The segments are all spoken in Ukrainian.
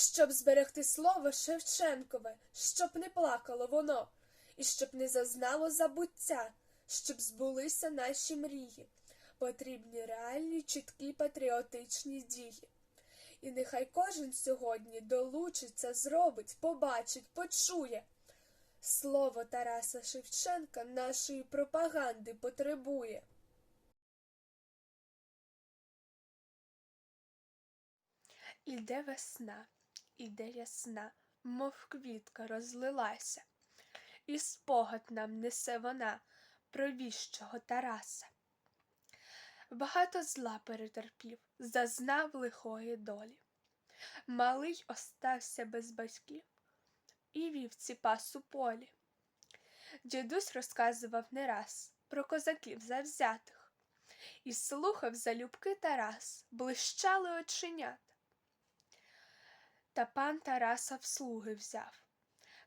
щоб зберегти слово Шевченкове, щоб не плакало воно, і щоб не зазнало забуття, щоб збулися наші мрії. Потрібні реальні, чіткі патріотичні дії. І нехай кожен сьогодні долучиться, зробить, побачить, почує. Слово Тараса Шевченка нашої пропаганди потребує. Іде весна, іде ясна, мов квітка розлилася, і спогад нам несе вона про віщого Тараса. Багато зла перетерпів, зазнав лихої долі. Малий остався без батьків і вівці пас у полі. Дідусь розказував не раз про козаків завзятих, і слухав залюбки Тарас, блищали оченята. Та пан Тараса в слуги взяв,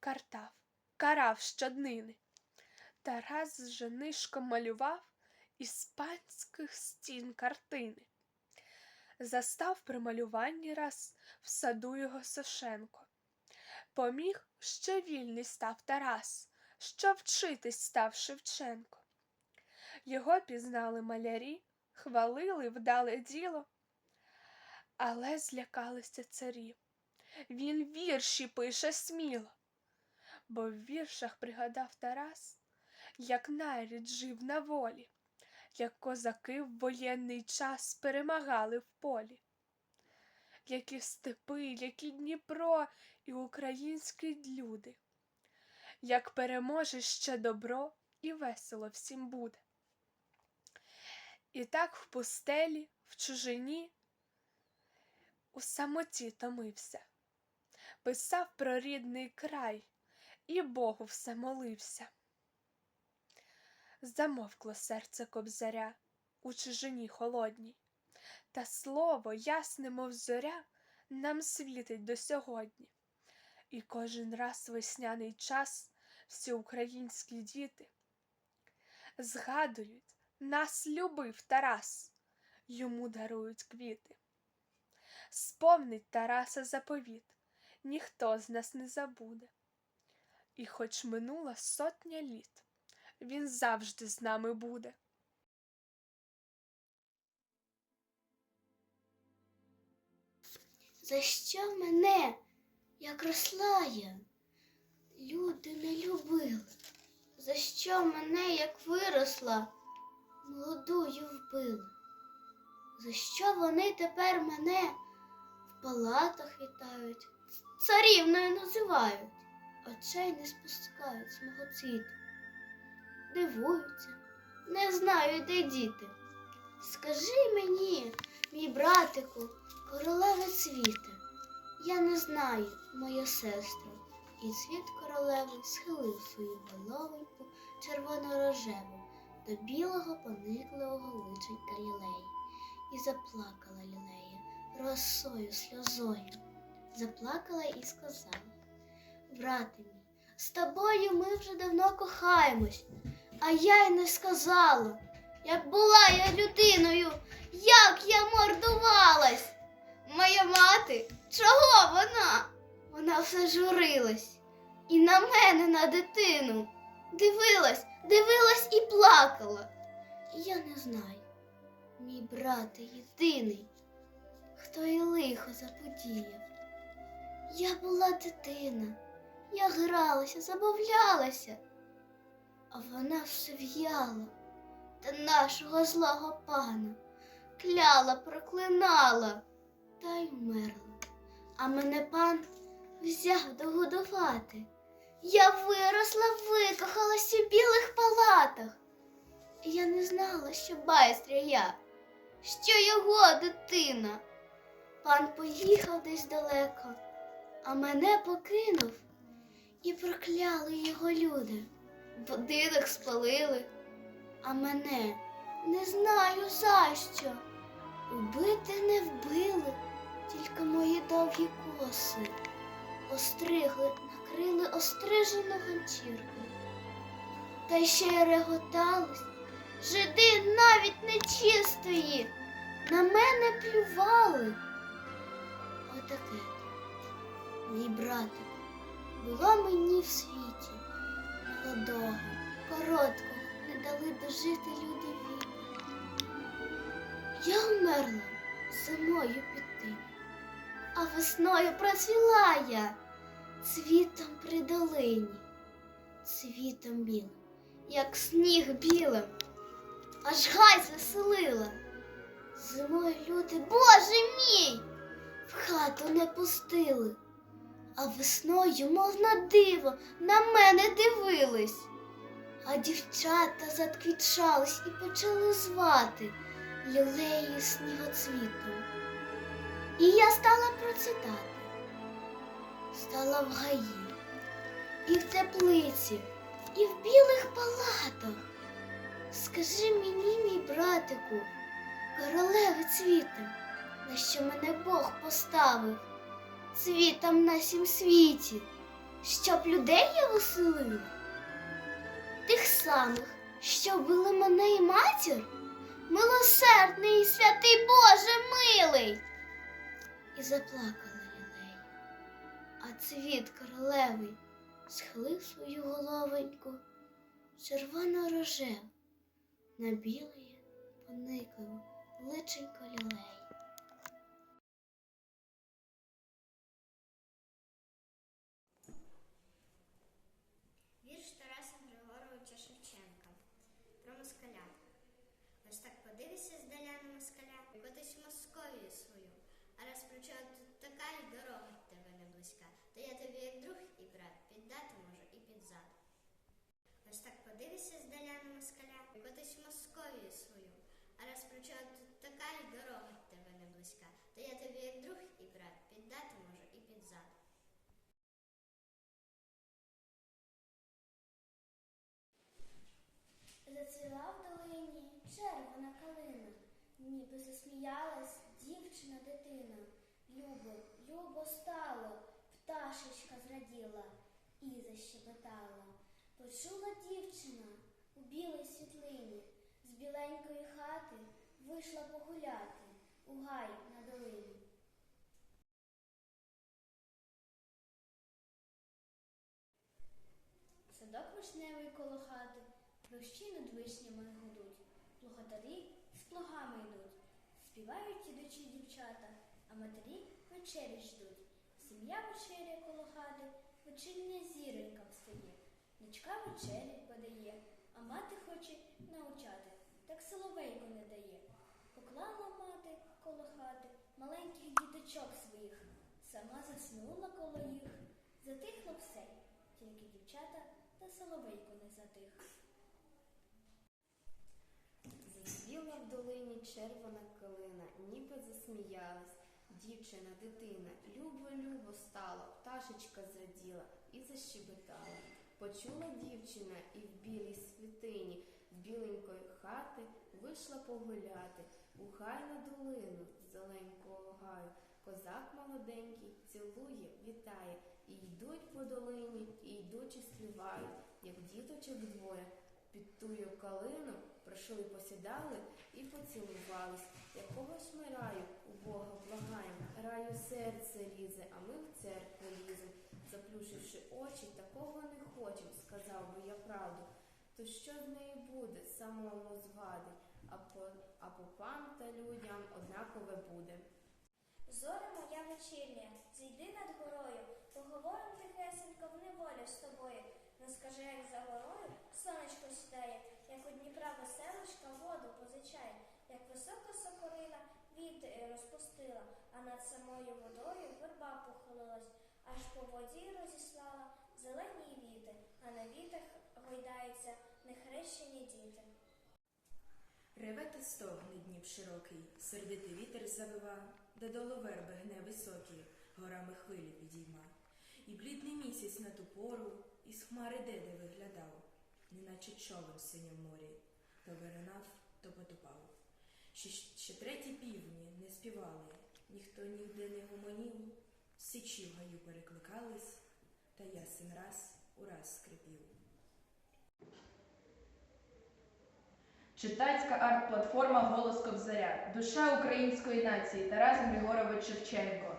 картав, карав щоднини. Тарас з женишком малював із панських стін картини. Застав при малюванні раз в саду його Сошенко. Поміг, що вільний став Тарас, що вчитись став Шевченко. Його пізнали малярі, хвалили вдале діло, але злякалися царі. Він вірші пише сміло, бо в віршах пригадав Тарас, як нарід жив на волі, як козаки в воєнний час перемагали в полі, які степи, які Дніпро і українські люди, як переможе ще добро і весело всім буде. І так в пустелі, в чужині, у самоті томився, писав про рідний край і Богу все молився. Замовкло серце кобзаря у чужині холодній, та слово, ясне, мов зоря, нам світить до сьогодні. І кожен раз весняний час всі українські діти згадують, нас любив Тарас, йому дарують квіти. Сповнить Тараса заповіт, ніхто з нас не забуде. І хоч минула сотня літ, він завжди з нами буде. За що мене, як росла я, люди не любили? За що мене, як виросла, молодою вбили? За що вони тепер мене в палатах вітають, царівною називають, очей не спускають з мого цвіту? Дивуються, не знаю, де діти. Скажи мені, мій братику, королеве цвіте, я не знаю, моя сестра, і цвіт королеви схилив свою головоньку червоно-рожеву до білого поникливого личенька лілеї, і заплакала лілея росою, сльозою, заплакала і сказала: Брате мій, з тобою ми вже давно кохаємось, а я й не сказала. Як була я людиною, як я мордувалась. Моя мати, чого вона? Вона все журилась. І на мене, на дитину. Дивилась, дивилась і плакала. Я не знаю, мій брате єдиний, хто і лихо заподіяв. Я була дитина, я гралася, забавлялася, а вона все в'яла та нашого злого пана кляла, проклинала та й вмерла. А мене пан взяв догодувати. Я виросла, викохалась у білих палатах. Я не знала, що байстря я, що його дитина. Пан поїхав десь далеко, а мене покинув, і прокляли його люди. Будинок спалили а мене не знаю за що. Убити не вбили, тільки мої довгі коси. Остригли, накрили острижену ганчіркою. Та ще й реготались, жиди навіть нечистої, на мене плювали. Отаке. Мій братик, було мені в світі молодого, короткого, не дали дожити люди вік. Я вмерла зимою під тим, а весною процвіла я цвітом при долині, цвітом білим, як сніг білим, аж гай звеселила. Зимою люди, Боже мій, в хату не пустили, а весною, мов на диво, на мене дивились. А дівчата затквітчались і почали звати лілею снігоцвітом. І я стала процвітати, стала в гаї, і в теплиці, і в білих палатах. Скажи мені, мій братику, королеви цвіти, на що мене Бог поставив, цвітом на сім світі, щоб людей я веселила, тих самих, що били мене і матір, милосердний і святий Боже милий. І заплакала лілея, а цвіт королевий схилив свою головоньку червоно рожев на білої поникливо личенько лілей. Так подивися здаля на москаля, котись Московію свою. А раз причого тут така й дорога тебе не близька, то я тобі як друг і брат піддати можу і підзад. Ось так подивися здаля на москаля, котись Московію свою. А раз причого тут така й дорога тебе не близька, то я тобі як друг і брат піддати можу і під зад. Зацвіла в долині червона калина, ніби засміялась дівчина дитина. Любо, любо стало, пташечка зраділа і защебетала. Почула дівчина у білій світлині, з біленької хати вийшла погуляти у гай на долині. Садок вишневий коло хати, Рощі над вишнями гудуть, плугатарі з плугами йдуть, співають ідучі дівчата, а матері вечері ждуть. Сім'я вечеря коло хати, вечірня зіронька встає. Дочка вечері подає, а мати хоче научати, так соловейко не дає. Поклала мати коло хати маленьких діточок своїх, сама заснула коло їх. Затихло все, тільки дівчата та соловейко не затих. Зацвіла в долині червона калина, ніби засміялась. Дівчина, дитина, любо-любо стало, пташечка зраділа і защебетала. Почула дівчина і в білій світині з біленької хати вийшла погуляти у гай на долину зеленького гаю. Козак молоденький цілує, вітає, і йдуть по долині, і йдуть і співають, як діточок двоє. Під тую калину прийшли, посідали і поцілувались. Якогось ми раю у Бога благаємо, раю серце лізе, а ми в церкву лізем. Заплющивши очі, такого не хочем, сказав би я правду. То що з неї буде, самому згади, а, по, а попам та людям однакове буде. Зоре моя вечірня, зійди над горою, поговорим тихесенько в неволі з тобою. Не скажи, як за горою сонечко сідає, як у Дніпра веселочка воду позичає, як висока сокорина віти розпустила, а над самою водою верба похилилась, аж по воді розіслала зелені віти, а на вітах гойдаються нехрещені діти. Реве та стогне Дніп широкий, сердитий вітер завива, де долу верби гне високі, горами хвилі підійма. І блідний місяць на ту пору із хмари деде виглядав, неначе човен в синім морі, то виринав, то потопав. Ще, ще треті півні не співали, ніхто ніде не гомонів, січі в гаю перекликались, та ясен раз ураз скрипів. Читацька арт-платформа Голос Кобзаря. Душа української нації Тарас Григорович Шевченко.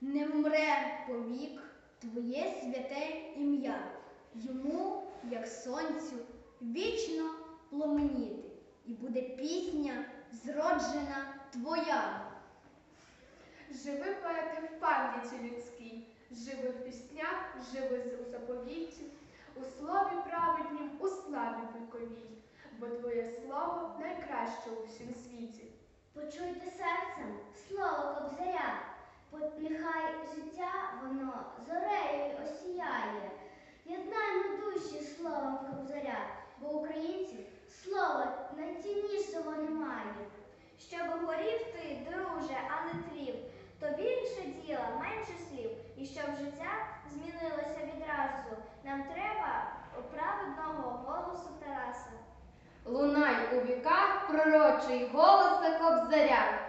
не вмре повік твоє святе ім'я, йому, як сонцю, вічно пломеніти, і буде пісня зроджена твоя. Живи поети в пам'яті людській, живи в піснях, живи у заповіті, у слові праведнім, у славі віковій, бо твоє слово найкраще у всім світі. Почуйте серцем слово кобзаря, бо нехай життя воно зорею осіяє. Єднаймо душі словом кобзаря, бо українців слова найціннішого немає. Щоб горів ти, друже, а не тлів, то більше діла, менше слів, і щоб життя змінилося відразу, нам треба праведного голосу Тараса. Лунай у віках пророчий голоса кобзаря.